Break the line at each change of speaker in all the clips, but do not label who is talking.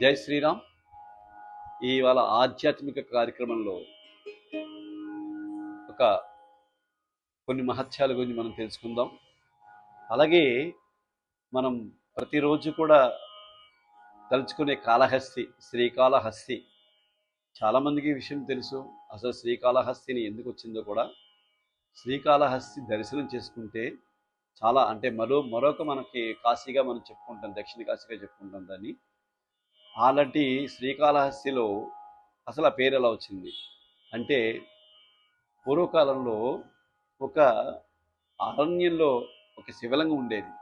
జై శ్రీరామ్. ఇవాళ ఆధ్యాత్మిక కార్యక్రమంలో ఒక కొన్ని మహత్యాల గురించి మనం తెలుసుకుందాం. అలాగే మనం ప్రతిరోజు కూడా తలుచుకునే కాళహస్తి శ్రీకాళహస్తి. చాలామందికి ఈ విషయం తెలుసు. అసలు శ్రీకాళహస్తిని ఎందుకు వచ్చిందో కూడా. శ్రీకాళహస్తి దర్శనం చేసుకుంటే చాలా అంటే మరో మరొక మనకి కాశీగా మనం చెప్పుకుంటాం దక్షిణ కాశీగా చెప్పుకుంటాం దాన్ని. అలాంటి శ్రీకాళహస్తిలో అసలు ఆ పేరు ఎలా వచ్చింది? అంటే పూర్వకాలంలో ఒక అరణ్యంలో ఒక శివలింగం ఉండేది.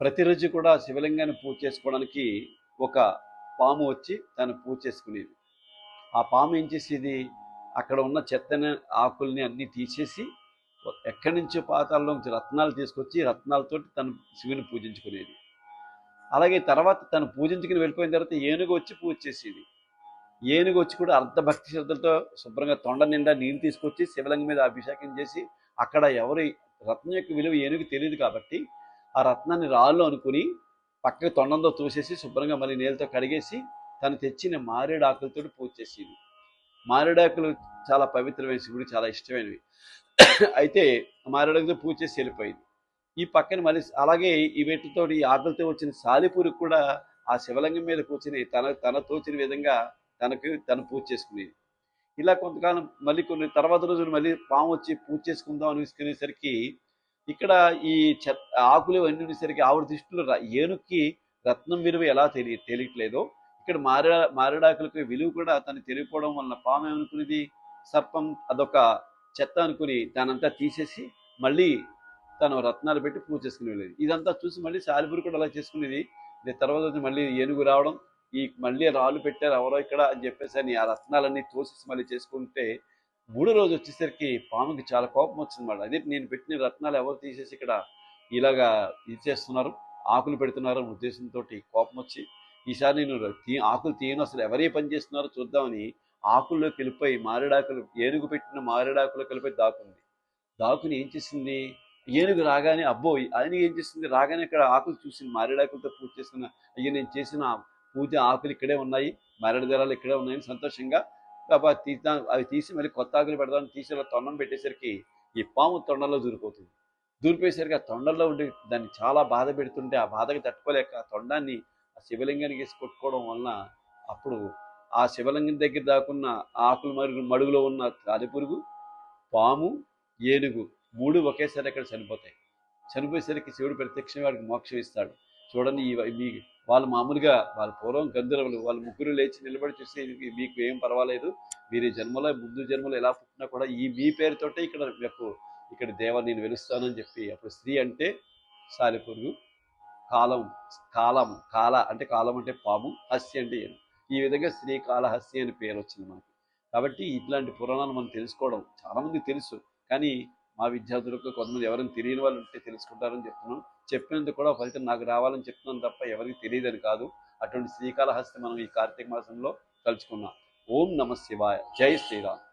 ప్రతిరోజు కూడా శివలింగాన్ని పూజ చేసుకోవడానికి ఒక పాము వచ్చి దాన్ని పూజ చేసుకునేది. ఆ పాము ఏం చేసేది? అక్కడ ఉన్న చెత్తని ఆకుల్ని అన్నీ తీసేసి ఎక్కడి నుంచో పాతాల్లో నుంచి రత్నాలు తీసుకొచ్చి రత్నాలతో తను శివుని పూజించుకునేది. అలాగే తర్వాత తను పూజించుకుని వెళ్ళిపోయిన తర్వాత ఏనుగు వచ్చి పూజ చేసేది. ఏనుగు వచ్చి కూడా అర్ధ భక్తి శ్రద్ధలతో శుభ్రంగా తొండ నిండా నీళ్ళు తీసుకొచ్చి శివలింగం మీద అభిషేకం చేసి అక్కడ ఎవరి రత్నం యొక్క విలువ ఏనుగు తెలియదు కాబట్టి ఆ రత్నాన్ని రాళ్ళు అనుకుని పక్కకి తొండంతో తోసేసి శుభ్రంగా మళ్ళీ నీళ్ళతో కడిగేసి తను తెచ్చిన మారేడు ఆకులతో పూజ చేసేది. మారేడాకులు చాలా పవిత్రమైన శివుడికి చాలా ఇష్టమైనవి. అయితే మారేడాకులతో పూజ చేసి వెళ్ళిపోయింది. ఈ పక్కన మళ్ళీ అలాగే ఈ వేటితో ఈ ఆకులతో వచ్చిన సాలిపూరికి కూడా ఆ శివలింగం మీద కూర్చుని తన తన తోచిన విధంగా తనకు తను పూజ చేసుకునేది. ఇలా కొంతకాలం మళ్ళీ కొన్ని తర్వాత రోజులు మళ్ళీ పాము వచ్చి పూజ చేసుకుందాం అనుకునేసరికి ఇక్కడ ఈ చెత్త ఆకులు అన్ని ఉండేసరికి ఆవిడ దృష్టిలో ఏనుక్కి రత్నం విలువ ఎలా తెలియ తెలియట్లేదో ఇక్కడ మారే మారేడాకులకు విలువ కూడా తను తెలియకపోవడం వలన పాము ఏమనుకునేది? సర్పం అదొక చెత్త అనుకుని దానంతా తీసేసి మళ్ళీ తను రత్నాలు పెట్టి పూజ చేసుకుని వెళ్ళేది. ఇదంతా చూసి మళ్ళీ సాలిపురి కూడా అలా చేసుకునేది. తర్వాత వచ్చి మళ్ళీ ఏనుగు రావడం ఈ మళ్ళీ రాళ్ళు పెట్టారు ఎవరో ఇక్కడ అని చెప్పేసి అని ఆ రత్నాలన్నీ తోసేసి మళ్ళీ చేసుకుంటే మూడో రోజు వచ్చేసరికి పాముకి చాలా కోపం వచ్చిందన్నమాట అదే నేను పెట్టిన రత్నాలు ఎవరు తీసేసి ఇక్కడ ఇలాగా ఇది చేస్తున్నారు ఆకులు పెడుతున్నారు ఉద్దేశంతో కోపం వచ్చి ఈసారి నేను తీ ఆకులు తీయను అసలు ఎవరే పని చేస్తున్నారో చూద్దామని ఆకుల్లో కలిపి మారేడాకులు ఏనుగు పెట్టిన మారేడాకులు కలిపి దాకుంది దాకుని ఏం చేసింది? ఏనుగు రాగానే అబ్బో ఆయన ఏం చేసింది రాగానే ఇక్కడ ఆకులు చూసింది. మారేడాకులతో పూజ చేసిన అయ్యో నేను చేసిన పూజ ఆకులు ఇక్కడే ఉన్నాయి. మారేడు దళాలు ఇక్కడే ఉన్నాయని సంతోషంగా తీద్దా అవి తీసి మళ్ళీ కొత్త ఆకులు పెడదామని తీసి తొండం పెట్టేసరికి ఈ పాము తొండంలో దూరిపోతుంది. దూరిపోయేసరికి ఆ తొండంలో ఉండి దాన్ని చాలా బాధ పెడుతుంటే ఆ బాధకి తట్టుకోలేక ఆ తొండాన్ని ఆ శివలింగానికి వేసి కొట్టుకోవడం వలన అప్పుడు ఆ శివలింగం దగ్గర దాకున్న ఆకులు మరుగు మడుగులో ఉన్న అరిపురుగు పాము ఏనుగు మూడు ఒకేసారి అక్కడ చనిపోతాయి. చనిపోయేసరికి శివుడు ప్రత్యక్షంగా వాడికి మోక్షం ఇస్తాడు. చూడండి ఈ మీ వాళ్ళు మామూలుగా వాళ్ళ పూర్వం గంధర్వులు వాళ్ళు ముగ్గురు లేచి నిలబడి చూసి "ఇది మీకు ఏం పర్వాలేదు. మీరు జన్మలో ముందు జన్మలో ఎలా పుట్టినా కూడా ఈ మీ పేరుతోటే ఇక్కడ మీకు ఇక్కడ దేవ నేను వెలుస్తానని చెప్పి అప్పుడు స్త్రీ అంటే సాలిపురుగు కాలం కాలం కాల అంటే కాలం అంటే పాము హస్తి అంటే ఈ విధంగా శ్రీ కాళహస్తి అని పేరు వచ్చింది మనకి. కాబట్టి ఇట్లాంటి పురాణాలు మనం తెలుసుకోవడం చాలామంది తెలుసు. కానీ మా విద్యార్థులకు కొంతమంది ఎవరైనా తెలియని వాళ్ళు ఉంటే తెలుసుకుంటారని చెప్తున్నాం. చెప్పినందుకు కూడా ఫలితం నాకు రావాలని చెప్తున్నాను తప్ప ఎవరికి తెలియదని కాదు. అటువంటి శ్రీకాళహస్తి మనం ఈ కార్తీక మాసంలో కలుసుకున్నాం ఓం నమ శివాయ. జై శ్రీరామ్.